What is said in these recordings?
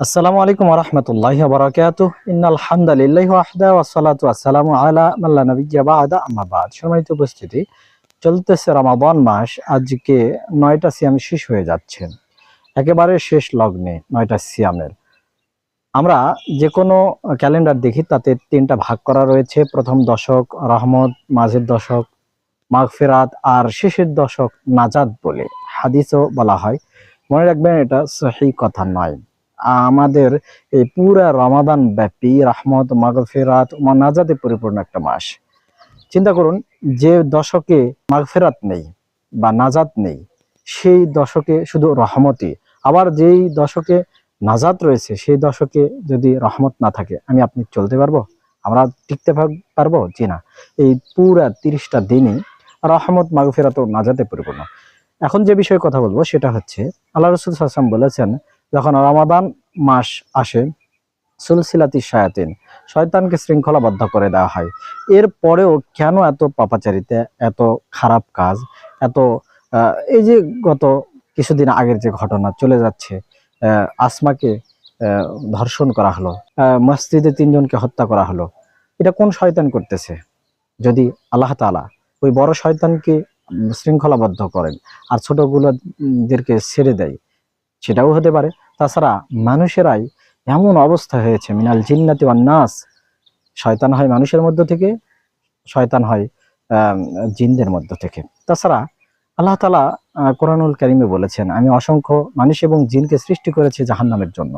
আসসালামু আলাইকুম রহমতুল্লাহ বারাকাতু ইন্নাল হামদুলিল্লাহি ওয়াহদা ওয়াসসালাতু ওয়াসসালামু আলা মাল্লা নাবিয়্যা বা'দা। আম্মা বাদ। সম্মানিত উপস্থিতি, চলতেছে রমাদান মাস। আজকে নয়টা সিয়াম শেষ হয়ে যাচ্ছে। একেবারে শেষ লগ্নে নয়টা সিয়ামের। আমরা যে কোনো ক্যালেন্ডার দেখি, তাতে তিনটা ভাগ করা রয়েছে। প্রথম দশক রহমত, মাঝের দশক মাগফিরাত, আর শেষের দশক নাজাদ বলে। হাদিসও বলা হয়। মনে রাখবেন এটা সহি কথা নয়। আমাদের এই পুরা রমাদান ব্যাপী রহমত, মাগফিরাত ও নাজাতে পরিপূর্ণ একটা মাস। চিন্তা করুন, যে দশকে মাগফেরাত নেই বা নাজাত নেই, সেই দশকে শুধু রহমতই। আবার যেই দশকে নাজাত রয়েছে, সেই দশকে যদি রহমত না থাকে, আমি আপনি চলতে পারব? আমরা টিকতে পারব? জি না। এই পুরা তিরিশটা দিনই রহমত, মাগফিরাত ও নাজাতে পরিপূর্ণ। এখন যে বিষয়ে কথা বলব, সেটা হচ্ছে, আল্লাহ রসুল হাসান বলেছেন যখন রমাদান মাস আসে, সুলসিলাতি শায়াতিন, শয়তানকে শৃঙ্খলাবদ্ধ করে দেওয়া হয়। এর পরেও কেন এত পাপাচারিতা, এত খারাপ কাজ, এত এই যে গত কিছুদিন আগের যে ঘটনা চলে যাচ্ছে আসমাকে ধর্ষণ করা হলো মসজিদে তিনজনকে হত্যা করা হলো, এটা কোন শয়তান করতেছে? যদি আল্লাহ তাআলা ওই বড় শয়তানকে শৃঙ্খলাবদ্ধ করেন, আর ছোটগুলোদেরকে ছেড়ে দেয় সেটাও হতে পারে। তাছাড়া মানুষেরাই এমন অবস্থা হয়েছে, মিনাল জিন্নাতি নাস। শয়তান হয় মানুষের মধ্য থেকে, শয়তান হয় জিনদের মধ্য থেকে। তাছাড়া আল্লাহ তালা কোরআনুল কারিমে বলেছেন, আমি অসংখ্য মানুষ এবং জিনকে সৃষ্টি করেছি জাহান্নামের জন্য।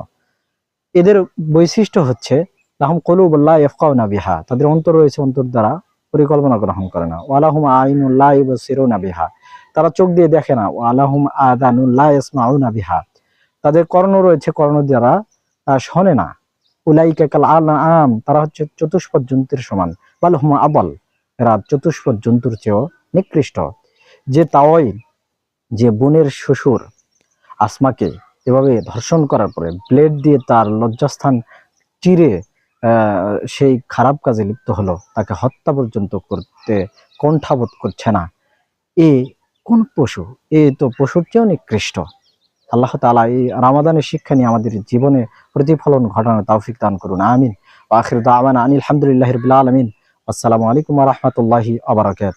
এদের বৈশিষ্ট্য হচ্ছে, লাহম কলুবুল্লাহ ইফকাউনা বিহা। তাদের অন্তর রয়েছে অন্তর দ্বারা পরিকল্পনা গ্রহণ করে না। ওয়ালাহুম আইনুল্লাহ ইবসিরুনা বিহা। তারা চোখ দিয়ে দেখে না ওয়ালাহুম আদানুল্লাহ ইসমাউনা বিহা। তাদের কর্ণ রয়েছে কর্ণ আহ, শোনে না। উলাইকা কাল আম তারা হচ্ছে চতুষ্পদ জন্তুর সমান। বাল হুমা আবল এরা চতুষ্পদ জন্তুর চেয়েও নিকৃষ্ট। যে তাওয়াই যে বোনের শ্বশুর আসমাকে এভাবে ধর্ষণ করার পরে ব্লেড দিয়ে তার লজ্জাস্থান চিরে সেই খারাপ কাজে লিপ্ত হলো তাকে হত্যা পর্যন্ত করতে কণ্ঠাবোধ করছে না। এ কোন পশু? এ তো পশুর চেয়েও নিকৃষ্ট। আল্লাহ তালা এই রামাদানের শিক্ষা নিয়ে আমাদের জীবনে প্রতিফলন ঘটানোর তৌফিক দান করুন। আমিন। আখির দাওয়ান আনিল হামদুলিল্লাহি রবিল আলমিন। আসসালামু আলাইকুম রহমতুল্লাহি বারাকাতুহু।